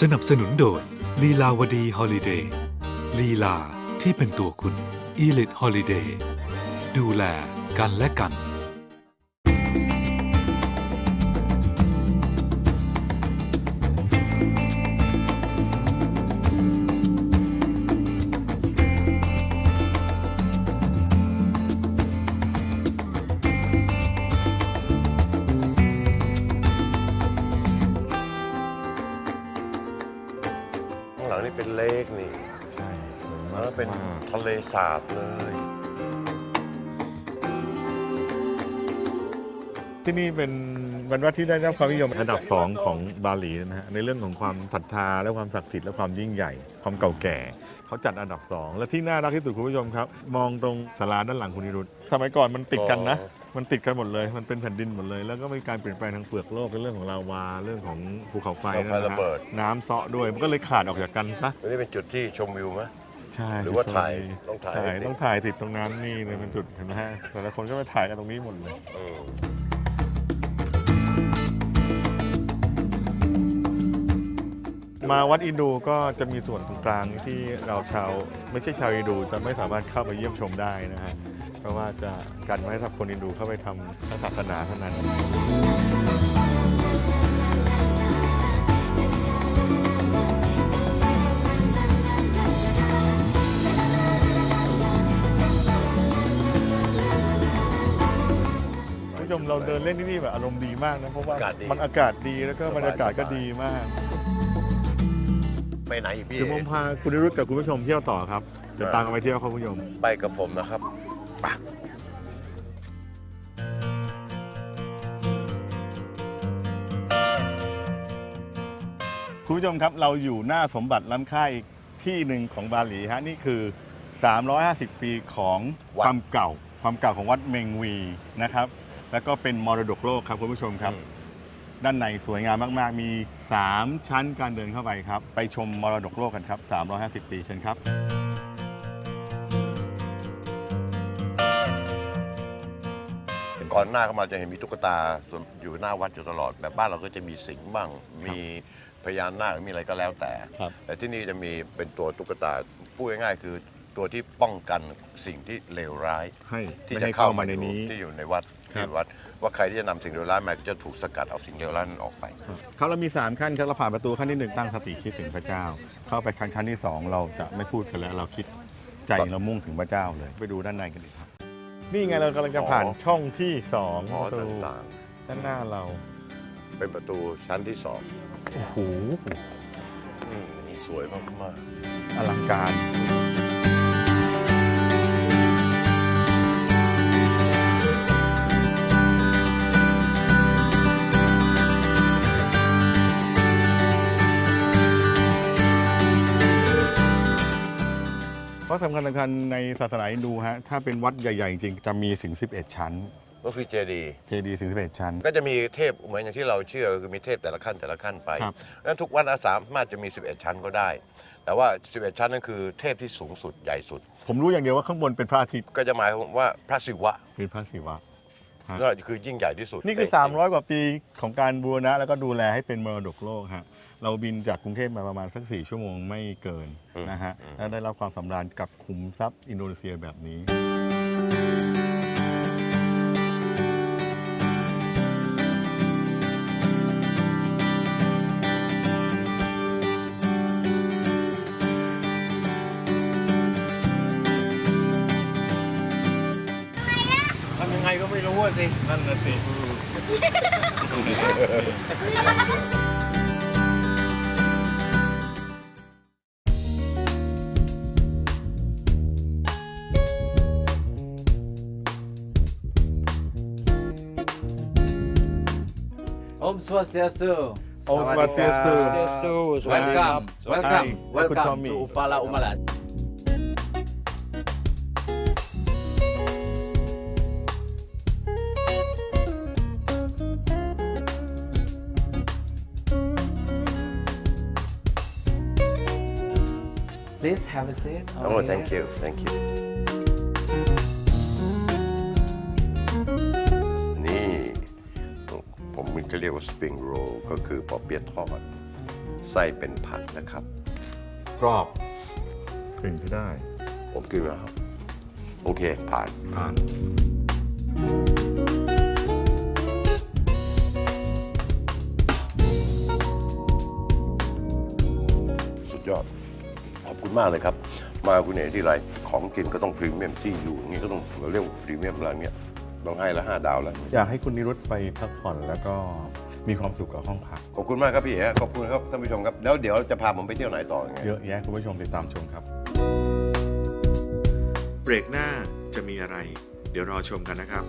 สนับสนุนโดยลีลาวดีฮอลิเดย์ลีลาที่เป็นตัวคุณอีลิทฮอลิเดย์ดูแลกันและกัน นี่เป็นเลกนี่ใช่สวยแล้มากวเป็นทะเลสาบเลย ที่นี่เป็น วันวัดที่ได้รับความนิยมอันดับ2ของบาหลีนะฮะในเรื่องของความศรัทธาและความศักดิ์สิทธิ์และความยิ่งใหญ่ความเก่าแก่เขาจัดอันดับ2และที่น่ารักที่สุดคุณผู้ชมครับ มองตรงศาลาด้านหลังคุณนิรุตสมัยก่อนมันติดกันนะอ๋อมันติดกันหมดเลย มันเป็นแผ่นดินหมดเลย แล้วก็มีการเปลี่ยนแปลงทางเปลือกโลกในเรื่องของลาวาเรื่องของภูเขาไฟภูเขาไฟนะระเบิดน้ำเซาะด้วยมันก็เลยขาดออกจากกันปะตรงนี้เป็นจุดที่ชมวิวไหมใช่หรือว่าถ่ายต้องถ่ายถ่ายให้ติดต้องถ่ายติดตรงนั้นนี่เลยเป็นจุดเห็นไหมฮะแต่ละคนก็ไปถ่ายกันตรงนี้หมดเลย มมาวัดอินดูก็จะมีส่วนตรงกลางที่เราชาวไม่ใช่ชาวอินดูจะไม่สามารถเข้าไปเยี่ยมชมได้นะฮะเพราะว่าจะกันไม่ให้ทับคนอินดูเข้าไปทำทางศาสนาเท่านั้นคุณผู้ชมเราเดินเล่นที่นี่แบบอารมณ์ดีมากนะเพราะว่ามันอากาศดีแล้วก็บรรยากาศก็ดีมาก ไปไหนอีกพี่เดี๋ยวผมพาคุณนิรุตกับคุณผู้ชมเที่ยวต่อครับเดี๋ยวตามกันไปเที่ยวครับคุณผู้ชม ไปกับผมนะครับไปคุณผู้ชมครับเราอยู่หน้าสมบัติล้ำค่าอีกที่หนึ่งของบาหลีฮะนี่คือ 350 ปีของความเก่า ความเก่าของวัดเมงวีนะครับ แล้วก็เป็นมรดกโลกครับคุณผู้ชมครับ ด้านในสวยงามมาก ๆ มี 3 ชั้นการเดินเข้าไปครับ ไปชมมรดกโลกกันครับ 350 ปีเชิญครับก่อนหน้าเข้ามาจะเห็นมีตุ๊กตาส่วนอยู่หน้าวัดอยู่ตลอด แบบบ้านเราก็จะมีสิงห์บ้าง มีพญานาคมีอะไรก็แล้วแต่ ครับ แต่ที่นี่จะมีเป็นตัวตุ๊กตาพูดง่ายๆคือตัวที่ป้องกันสิ่งที่เลวร้าย ให้ที่ไม่จะให้เข้าเข้ามามาในอยู่นี้ ที่อยู่ในวัดครับ ที่วัด ว่าใครที่จะนำสิ่งเลวร้ายมาก็จะถูกสกัดเอาสิ่งเลวร้ายนั้นออกไป ครับเรามี 3 ขั้นครับเราผ่านประตูขั้นที่หนึ่งตั้งสติคิดถึงพระเจ้า เข้าไปขั้นขั้นที่2เราจะไม่พูดกันแล้วเราคิดใจเรามุ่งถึงพระเจ้าเลย ไปดูด้านในกันดีครับ นี่ไงเรากำลังจะผ่านอ๋อ ช่องที่สองหอประตูต่างด้านหน้าเราๆ เป็นประตูชั้นที่สองโอ้โหอืมสวยมากอลังการเพราะสำคัญสำคัญในศาสนาฮินดูฮะถ้าเป็นวัดใหญ่ๆจริงๆจะมีถึง 11 ชั้นๆก็คือเจดีย์เจดีย์ถึง 11 ชั้น ก็จะมีเทพเหมือนอย่างที่เราเชื่อคือมีเทพแต่ละขั้นแต่ละขั้นไปครับ นั้นทุกวัดอาสามารถจะมี 11 ชั้นก็ได้ แต่ว่า 11 ชั้นนั่นคือเทพที่สูงสุดใหญ่สุด ผมรู้อย่างเดียวว่าข้างบนเป็นพระอาทิตย์ก็จะหมายความว่าพระศิวะเป็นพระศิวะฮะก็คือยิ่งใหญ่ที่สุดนี่คือ 300 กว่าปีของการบูรณะแล้วก็ดูแลให้เป็นมรดกโลกฮะ เราบินจากกรุงเทพมาประมาณสัก 4 ชั่วโมงไม่เกินนะฮะและได้รับความสำราญกับขุมทรัพย์อินโดนีเซียแบบนี้ ทำยังไงก็ไม่รู้สิ นั่นนะสิ Om Swastiastu. Om Swastiastu. Welcome, welcome, Hi, welcome Kutomi. to Upala Umalas. Please have a seat. โอ้ thank you thank you เขาเรียกว่าสปริงโรลก็คือปอเปี๊ยะทอดไส้เป็นผักนะครับ กรอบกลิ่นที่ได้ ผมกินแล้วครับ โอเค ผ่านผ่าน สุดยอด ขอบคุณมากเลยครับ มาคุณเอ๋ที่ไร ของกินก็ต้องพรีเมียมที่อยู่อย่างนี้ก็ต้องเราเรียกว่าพรีเมียมร้านเนี้ย ต้องให้ละห้าดาวแล้ว อยากให้คุณนิรุตไปพักผ่อนแล้วก็มีความสุขกับห้องพัก ขอบคุณมากครับพี่เอ๋ขอบคุณครับท่านผู้ชมครับ แล้วเดี๋ยวจะพาผมไปเที่ยวไหนต่อยังไง เยอะแยะคุณผู้ชมติดตามชมครับ เบรกหน้าจะมีอะไร เดี๋ยวรอชมกันนะครับ